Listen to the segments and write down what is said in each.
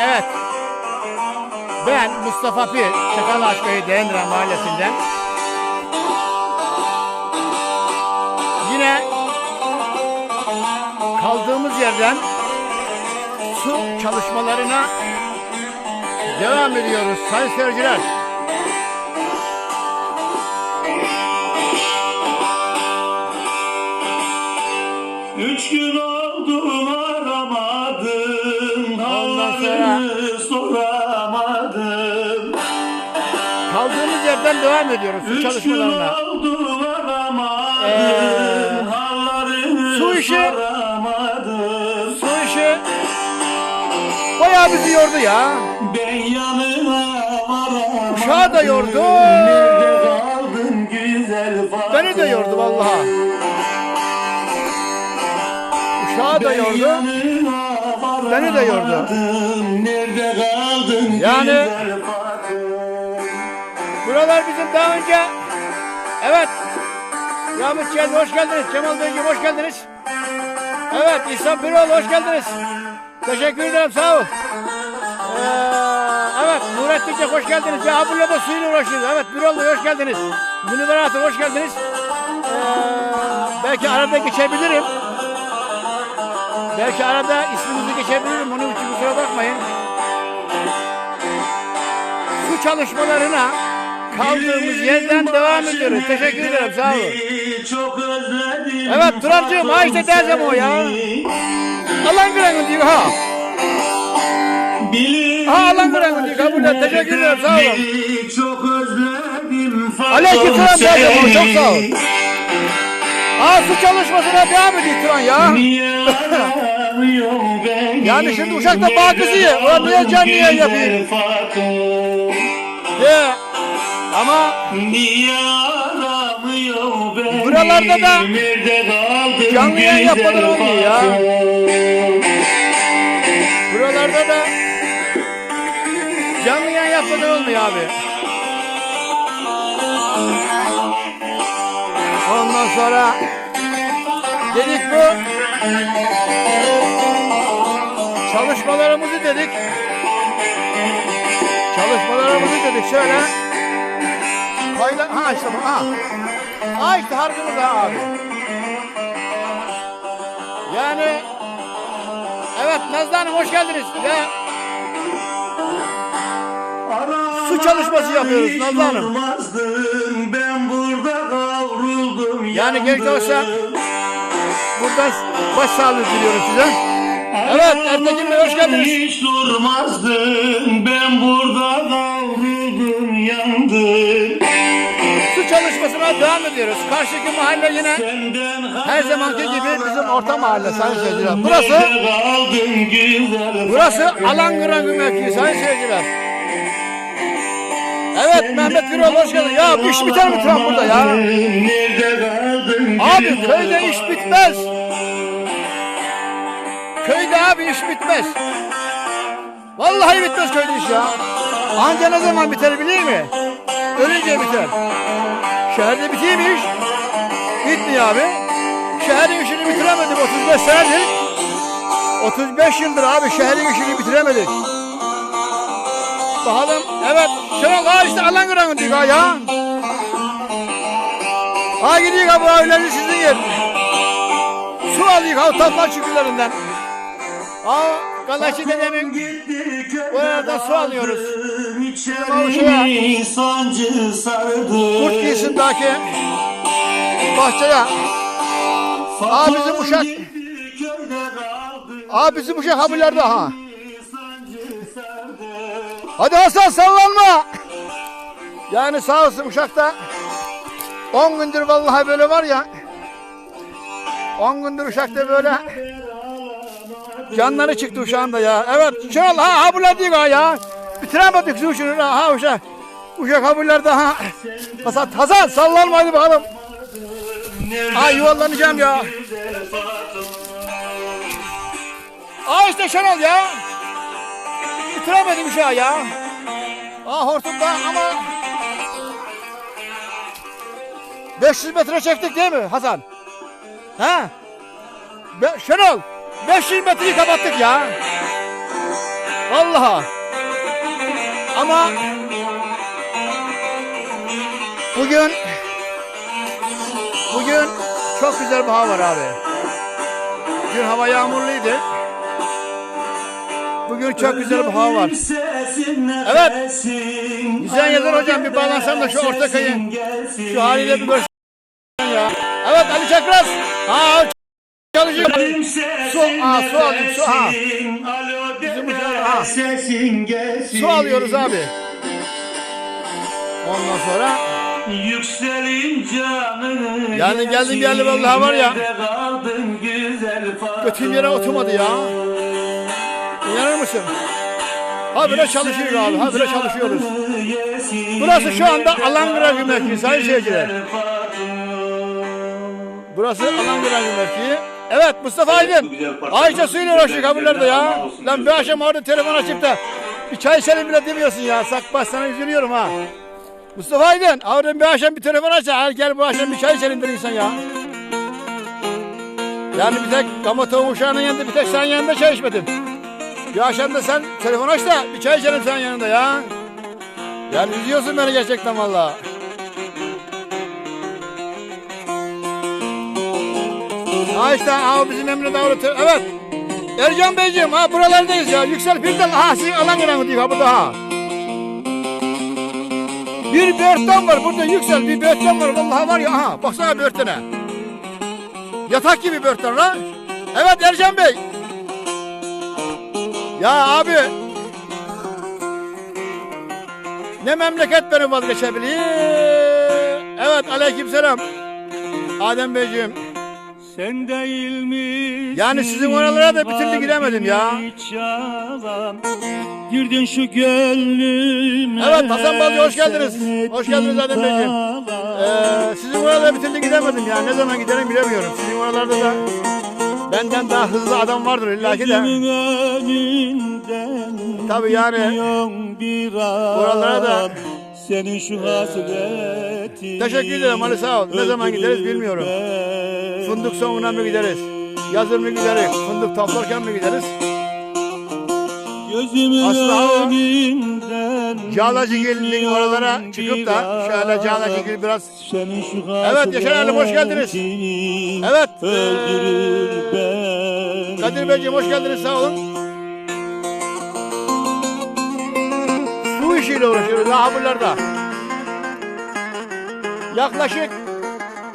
Evet. Ben Mustafa Pir, Çakal Aşköy'ü Değendiren Mahallesi'nden. Yine kaldığımız yerden su çalışmalarına devam ediyoruz sayın seyirciler. Yerden devam ediyoruz su çalışmalarına. Ee, su işi- Su işi bayağı bizi yordu ya. Uşağı da yordu. Beni de yordu vallahi. Uşağı da yordu. Beni de yordu. Nerede kaldın Yani- Buralar bizim daha önce evet Rahmet Çiğez hoş geldiniz. Cemal Beyciğim hoş geldiniz. Evet İhsan Piroğlu hoş geldiniz. Teşekkür ederim sağ ol. Ee, evet Nurettin Çek hoş geldiniz. Ya abla da suyla uğraşıyoruz. Evet Piroğlu hoş geldiniz. Münir Hatun hoş geldiniz. Ee, belki arada geçebilirim. Belki arada isminizi geçebilirim. Onun için kusura bakmayın. Su çalışmalarına kaldığımız yerden devam ediyoruz. Teşekkür ederim. Sağ olun. Çok özledim. Evet, Turancığım, ha işte derzem o ya. Alan kıran diyor ha. Bilir Ha, Alan kıran diyor. Kabul. Teşekkür ederim. Sağ olun. Çok özledim. Aleyküm selam derzem o. Çok sağ ol. Ha su çalışmasına devam ediyor Turan ya. Yani şimdi Uşak'ta bağ kızı ya. Ulan niye canlı yayın yapayım? Fatım. Ama Niye aramıyor beni? Buralarda da canlı yayın yapmadan olmuyor ya. Buralarda da canlı yayın yapmadan olmuyor abi. Ondan sonra dedik bu çalışmalarımızı dedik. Çalışmalarımızı dedik şöyle. Payla ha işte bu ha. Ha işte harcımız ha abi. Yani evet Nazlı Hanım hoş geldiniz. Ve Su çalışması yapıyoruz Nazlı Hanım. Ben burada kavruldum. Yani genç olsa buradan başsağlığı diliyorum size. Evet, Ertekin Bey, hoş geldiniz. Hiç durmazdım. Ben burada kavruldum yandım. Çalışmasına devam ediyoruz. Karşıki mahalle yine her zamanki gibi bizim orta mahalle sayın seyirciler. Burası burası Fatım? Alan Gırangı mevkii sayın seyirciler. Evet Mehmet Birol hoş geldin. Ya bu iş biter mi Turan burada ya? Abi köyde iş bitmez. Köyde abi iş bitmez. Vallahi bitmez köyde iş ya. Anca ne zaman biter biliyor mi? Ölünce biter. Şehirde bitiyor mu iş? Bitmiyor abi. Şehrin işini bitiremedik 35 senedir. 35 yıldır abi şehrin işini bitiremedik. Bakalım evet. Şenol ha işte alan kıranı diyor ha ya. Ha gidiyor ha bu evleri sizin yer. Su alıyor ha tatlar çükürlerinden. Ha Galaşı dedemin Bu arada su alıyoruz. İçerimi sancı sardı. kurt giysindeki bahçeye. Aa, bizim uşak. Aa bizim uşak haberlerde ha. Hadi Hasan sallanma. Yani sağ olsun uşakta 10 gündür vallahi böyle var ya. 10 gündür uşakta böyle canları çıktı uşağın da ya. Evet şöyle ha haberler diyor ha ya. Bitiremedik şu şunu ha uşak. Uşak haberlerde ha. Hasan, Hasan sallanma hadi bakalım. Ay yuvarlanacağım ya. Aa işte Şenol ya. Bitiremedim uşağı ya. Aa hortumda ama 500 metre çektik değil mi Hasan? Ha? Be Şenol 500 metreyi kapattık ya. Vallahi. Ama bugün bugün çok güzel bir hava var abi. Dün hava yağmurluydu. Bugün çok güzel bir hava var. Evet. Güzel yerler hocam bir bağlansam da şu orta kayın şu haliyle bir ya. Evet Ali Çakras. Ha çalışıyor. Su, aa, su alayım su. Ha. Bizim ha. sesin gelsin. Su alıyoruz abi. Ondan sonra Yükselin canını Yani geldim geldi vallahi var ya. Götüm yere oturmadı ya. İnanır mısın? Ha böyle çalışıyoruz abi. Ha böyle çalışıyoruz. Burası şu anda Alangıra mevkii sayın seyirciler. Burası Alangıra mevkii. Evet Mustafa Aydın. Ayşe suyla uğraşıyor kabirlerde ya. Lan bir akşam orada telefon açıp da bir çay içelim bile demiyorsun ya. Sakbaş sana üzülüyorum ha. Mustafa Aydın. Oradan bir akşam bir telefon aç. Her gel bu akşam bir çay içelim der insan ya. Yani bir tek dama tavuğu uşağının yanında bir tek sen yanında çay içmedin. Bir akşam da sen telefon aç da bir çay içelim sen yanında ya. Yani üzüyorsun beni gerçekten valla. Ha işte ha bizim Emre Davut. Evet. Ercan Beyciğim ha buralardayız ya. Yüksel Firdal. Ha sizin alan gelen diyor ha burada ha. Bir börtlen var burada Yüksel bir börtlen var. Vallahi var ya aha baksana börtene. Yatak gibi börtlen lan. Evet Ercan Bey. Ya abi. Ne memleket beni vazgeçebilir? Evet aleykümselam. Adem Beyciğim. Sen değil mi? Yani sizin oralara da bir türlü gidemedim ya. Girdin şu gönlüme. Evet, Hasan Balcı, hoş geldiniz. Hoş geldiniz Adem Beyciğim. Ee, sizin oralara bir türlü gidemedim ya. Ne zaman giderim bilemiyorum. Sizin oralarda da benden daha hızlı adam vardır illaki de. Tabii yani oralara da- senin şu hasretin Teşekkür ederim Ali sağ ol. Ne zaman gideriz bilmiyorum. Fındık sonuna mı gideriz? Yazın mı gideriz? Fındık toplarken mi gideriz? Gözümün Aslında o önünden Cağlacı gelinin oralara çıkıp da şöyle Cağlacı gel biraz Evet, Yaşar Hanım, hoş geldiniz. Evet, Kadir Beyciğim hoş geldiniz sağ olun. Su işiyle uğraşıyoruz ha buralarda. Yaklaşık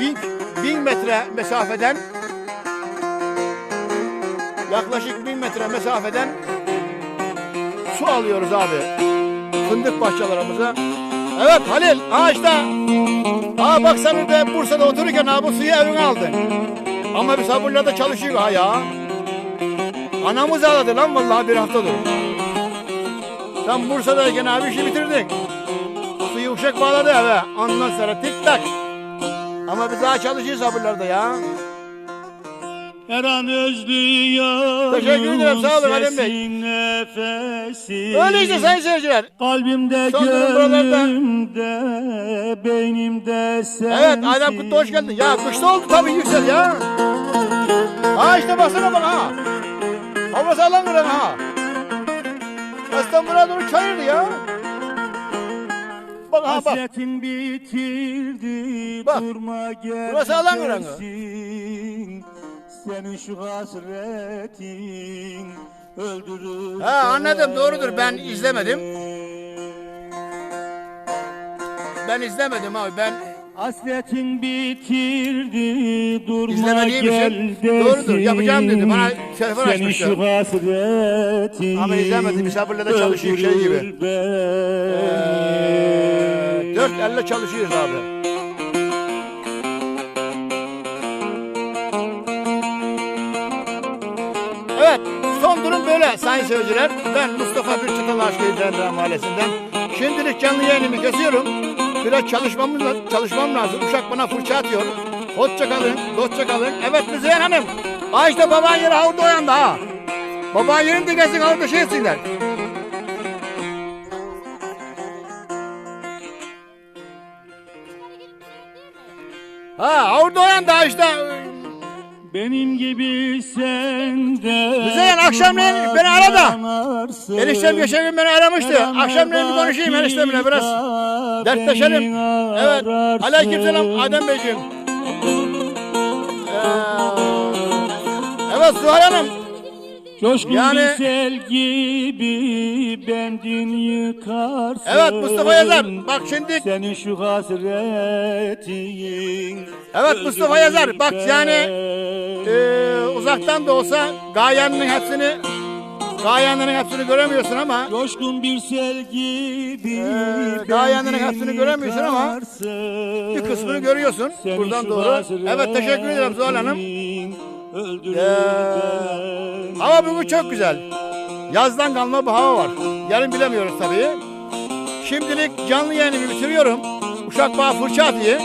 bin, bin metre mesafeden yaklaşık bin metre mesafeden su alıyoruz abi. Fındık bahçelerimize. Evet Halil, ha işte. Ha bak sen de Bursa'da otururken ha bu suyu evine aldın. Ama biz ha buralarda çalışıyor ha ya. Anamız ağladı lan vallahi bir haftadır. Sen Bursa'dayken abi işi bitirdin. Suyu uşak bağladı eve. Ondan sonra tik tak. Ama biz daha çalışıyoruz sabırlarda ya. Her an özlüyorum Teşekkür ederim, sağ olun Adem Bey. sesin Öyle işte sayın seyirciler. Kalbimde Son durum buralarda. gönlümde beynimde sensin Evet Adem Kutlu hoş geldin. Ya kışta oldu tabii yüksel ya. Ha işte baksana bana ha. Hava sağlam buranın ha. Eskiden buraya doğru çayırdı ya. Bak ha bak. Hasretin bitirdi Bak, durma gel burası alan gelsin. Senin şu hasretin öldürür Ha anladım doğrudur ben izlemedim. Ben izlemedim abi ben Hasretin bitirdi durma İzlemediğim gel için doğrudur, yapacağım dedi. Bana telefon Senin açmışlar. şu hasretin Ama izlemedim, misafirle de çalışıyor, şey gibi. Ee, dört elle çalışıyoruz abi. Evet, son durum böyle sayın seyirciler. Ben Mustafa Birçatal Aşkı Cennet Mahallesi'nden. Şimdilik canlı yayınımı kesiyorum. Biraz çalışmam, çalışmam lazım. Uşak bana fırça atıyor. Hoşça kalın, dostça kalın. Evet Müzeyyen Hanım. Ha işte baban yeri havurda uyandı ha. Baban yerinde gelsin havurda şey Ha orada uyan da işte Benim gibi sen de Müzeyyen, akşamleyin beni ara da. Eniştem geçen gün beni aramıştı. Akşamleyin bir konuşayım eniştemle biraz. Dertleşelim. Evet. Aleykümselam Adem Beyciğim. Ee, Evet Zuhal Hanım. Coşkun Yani- bir sel gibi bendin yıkarsın. Evet Mustafa Yazar. Bak şimdi Senin şu hasretin. Evet, Mustafa Yazar, bak yani, ee, uzaktan da olsa gayeninin hepsini gayeninin hepsini göremiyorsun ama Coşkun bir sel gibi Ee, bendin hepsini göremiyorsun ama bir kısmını görüyorsun buradan doğru. Evet teşekkür ederim Zuhal Hanım. hasretin öldürür Ee. Hava bugün çok güzel. Yazdan kalma bir hava var. Yarın bilemiyoruz tabii. Şimdilik canlı yayınımı bitiriyorum. Uşak bana fırça atıyor. Ee,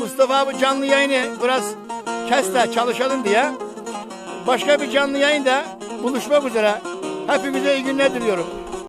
Mustafa abi canlı yayını biraz kes de çalışalım diye. Başka bir canlı yayında buluşmak üzere. Hepinize iyi günler diliyorum.